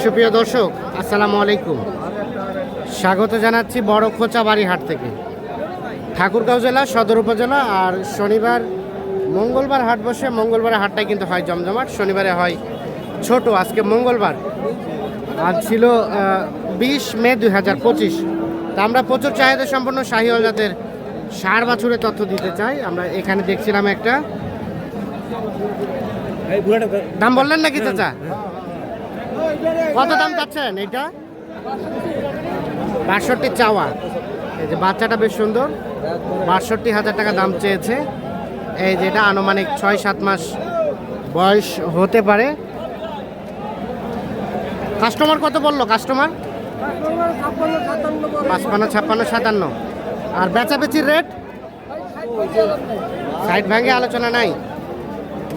সুপ্রিয় দর্শক আসসালামু আলাইকুম। স্বাগত জানাচ্ছি বড় খোঁচাবাড়ি হাট থেকে। ঠাকুরগাঁও জেলা সদর উপজেলা আর শনিবার মঙ্গলবার হাট বসে মঙ্গলবারে হাটটাই কিন্তু হয় জমজমাট। শনিবারে হয় ছোট আজকে মঙ্গলবার। আজ ছিল বিশ মে দুই হাজার পঁচিশ। তা আমরা প্রচুর চাহিদা সম্পন্ন শাহিওয়াল জাতের সার বাছুরের তথ্য দিতে চাই। আমরা এখানে দেখছিলাম একটা। দাম বললেন নাকি চাচা? কত দাম চাচ্ছেন এটা বাষট্টি চাওয়া। এই যে বাচ্চাটা বেশ সুন্দর। বাষট্টি হাজার টাকা দাম চেয়েছে। এই যেটা আনুমানিক ছয় সাত মাস বয়স হতে পারে। কাস্টমার কত বলল? কাস্টমার? পাঁচপান্ন, ছাপ্পান্ন, সাতান্ন। আর বেচাবেচির রেট? সাইড ভাঙে আলোচনা নাই।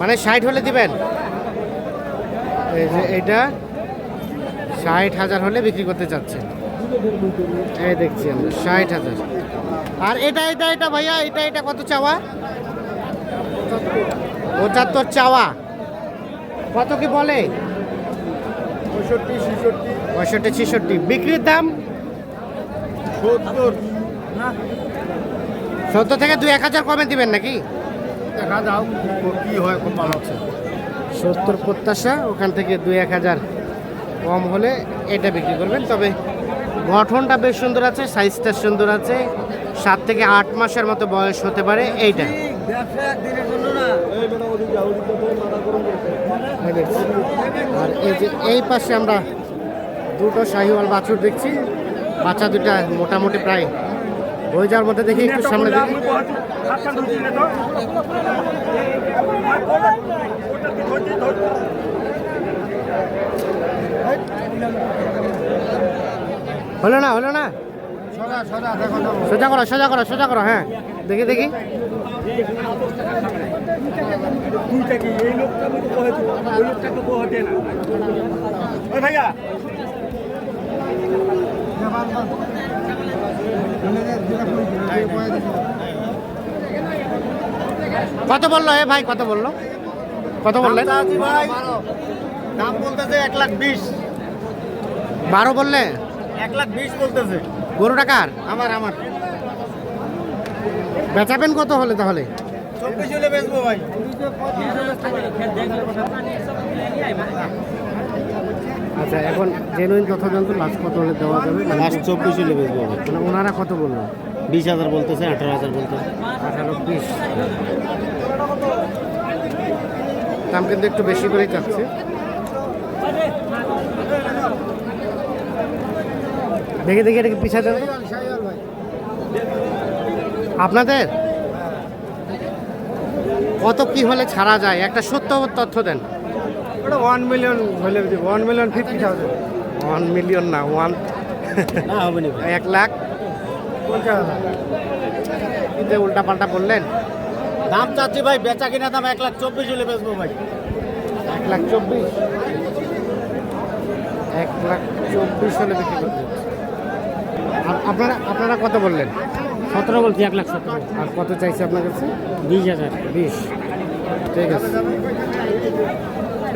মানে ষাট হলে দিবেন। এই যে এইটা ষাট হাজার হলে বিক্রি করতে চাচ্ছেন এই দেখছি আমরা ষাট হাজার। আর এটা এটা এটা ভাইয়া এটা এটা কত চাওয়া? পঁচাত্তর চাওয়া। কত কি বলে? পঁয়ষট্টি ছেষট্টি। বিক্রির দাম? সত্তর। সত্তর থেকে দুই এক হাজার কমে দিবেন নাকি? দেখা যাও কি হয় খুব ভালো সত্তর প্রত্যাশা ওখান থেকে দুই এক হাজার। কম হলে এটা বিক্রি করবেন। তবে গঠনটা বেশ সুন্দর আছে, সাইজটা সুন্দর আছে। সাত থেকে আট মাসের মতো বয়স হতে পারে এইটা। আর এই যে এই পাশে আমরা দুটো শাহিওয়াল বাছুর দেখছি। বাচ্চা দুটা মোটামুটি প্রায় হয়ে যাওয়ার মধ্যে দেখি একটু সামনে দেখি। হলো না হলো না। সোজা করো সোজা করো সোজা করো হ্যাঁ। দেখি দেখি। কত বলল এ ভাই কত বলল? কত বললেন? দাম বলতেছে এক লাখ বিশ। বারো বললে? এক লাখ বিশ বলতেছে। গরু টাকার আমার আমার। বেচাবেন কত হলে তাহলে? চব্বিশ হলে বেচবো ভাই। আচ্ছা এখন জেনুইন তথ্য লাস্ট কত হলে দেওয়া যাবে? লাস্ট চব্বিশ হলে বেচবো ভাই। মানে ওনারা কত বলল? বিশ হাজার বলতেছে আঠারো হাজার বলতেছে। আঠারো বিশ। দাম কিন্তু একটু বেশি করেই চাচ্ছে। দেখি দেখি এটাকে পিছা দেন আপনাদের? কত কি হলে ছাড়া যায়? একটা সত্য তথ্য দেন। ওটা ওয়ান মিলিয়ন হলে one million fifty thousand one million না ওয়ান না এক লাখ? কিন্তু উল্টা পাল্টা বললেন? দাম চাচ্ছি ভাই বেচা কিনা দাম এক লাখ চব্বিশ হলে বেচবো ভাই। এক লাখ চব্বিশ? এক লাখ চব্বিশ হলে বিক্রি করতে। আর আপনারা আপনারা কত বললেন? সতেরো বলছি এক লাখ সতেরো। আর কত চাইছে আপনার কাছে? বিশ হাজার। বিশ। ঠিক আছে।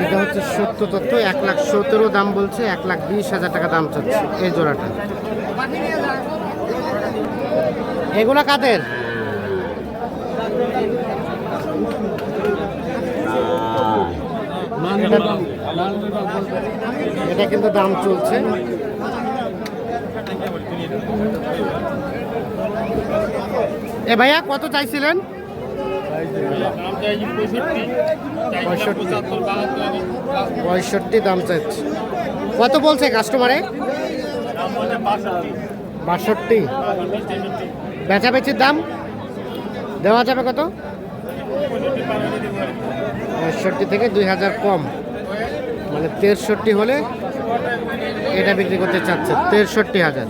এটা হচ্ছে সত্য তথ্য। এক লাখ সতেরো দাম বলছে এক লাখ বিশ হাজার টাকা দাম চাচ্ছে এই জোড়াটা। এগুলা কাদের? এটা কিন্তু দাম চলছে। এ ভাইয়া, কত চাইছিলেন? পঁয়ষট্টি দাম চাচ্ছে কত বলছে কাস্টমারে বাষট্টি। বেচাবেচির দাম? দেওয়া যাবে কত? পঁয়ষট্টি থেকে দুই হাজার কম। মানে তেষট্টি হলে এটা বিক্রি করতে চাচ্ছে, তেষট্টি হাজার।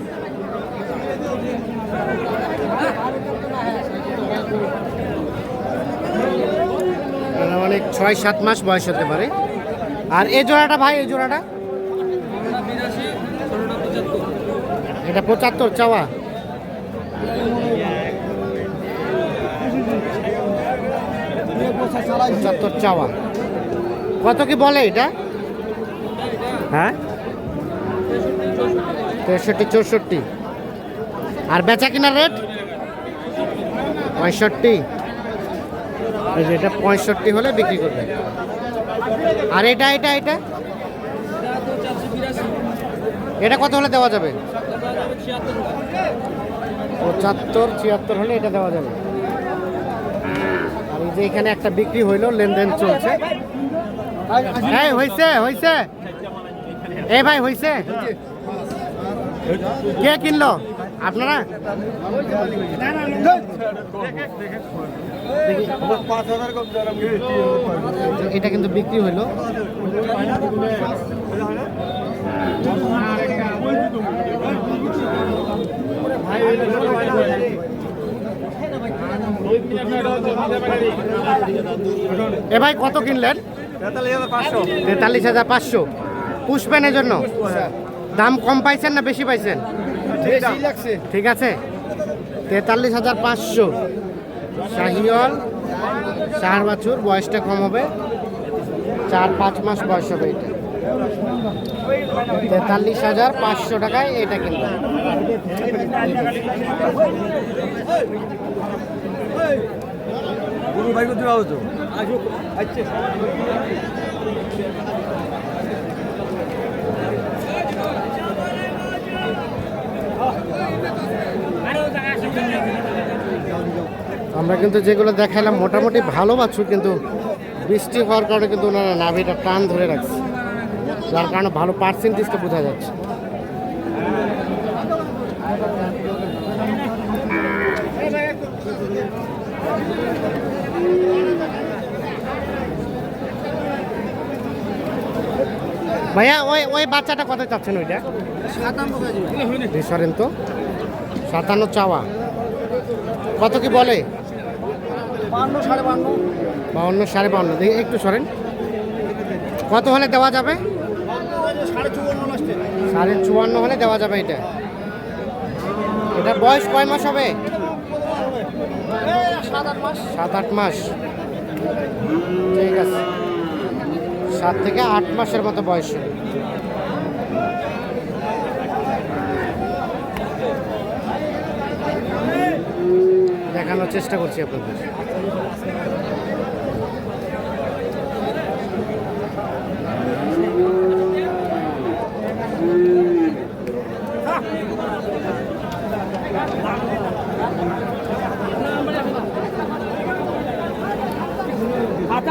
অনেক ছয় সাত মাস বয়স হতে পারে। আর এই জোড়াটা ভাই এই জোড়াটা? এটা পঁচাত্তর চাওয়া। পঁচাত্তর চাওয়া। কত কি বলে এটা? হ্যাঁ? তেষট্টি চৌষট্টি। আর বেচা কিনার রেট? পঁয়ষট্টি। এটা পঁয়ষট্টি হলে বিক্রি করবে আর এটা এটা এটা? এটা কত হলে দেওয়া যাবে? পঁচাত্তর ছিয়াত্তর হলে এটা দেওয়া যাবে। আর এই যে এখানে একটা বিক্রি হইল, লেনদেন চলছে। এই হয়েছে হয়েছে এ ভাই হয়েছে কে কিনলো? আপনারা এটা কিন্তু বিক্রি হইল এ ভাই কত কিনলেন? তেতাল্লিশ হাজার পাঁচশো। পুষবেনের জন্য দাম কম পাইছেন না বেশি পাইছেন? ঠিক আছে। তেতাল্লিশ হাজার পাঁচশো। শাহিওয়াল চার বছর বয়সটা কম হবে। চার পাঁচ মাস বয়স হবে এটা। তেতাল্লিশ হাজার পাঁচশো টাকায় এটা কিনবে। আমরা কিন্তু যেগুলো দেখালাম মোটামুটি ভালো বাছুর, কিন্তু বৃষ্টি হওয়ার কারণে কিন্তু ওনারা নাভিটা টান ধরে রাখছে। যার কারণে ভালো পার্সেন্টেজটা বোঝা যাচ্ছে। ভাইয়া, ওই ওই বাচ্চাটা কত চাচ্ছেন ওইটা? সরেন তো। সাতান্ন চাওয়া। কত কি বলে? বান্ন সাড়ে বাউন্ন সাড়ে বাউন্ন দেখি একটু সরেন। কত হলে দেওয়া যাবে? সাড়ে চুয়ান্ন হলে দেওয়া যাবে এটা। এটা বয়স কয় মাস হবে? সাত আট মাস। ঠিক আছে। সাত থেকে আট মাসের মতো বয়স হবে। দেখানোর চেষ্টা করছি আপনাদের।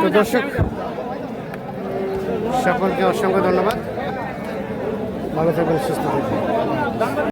তো দর্শক সকলকে অসংখ্য ধন্যবাদ। ভালো থাকবেন সুস্থ থাকবেন।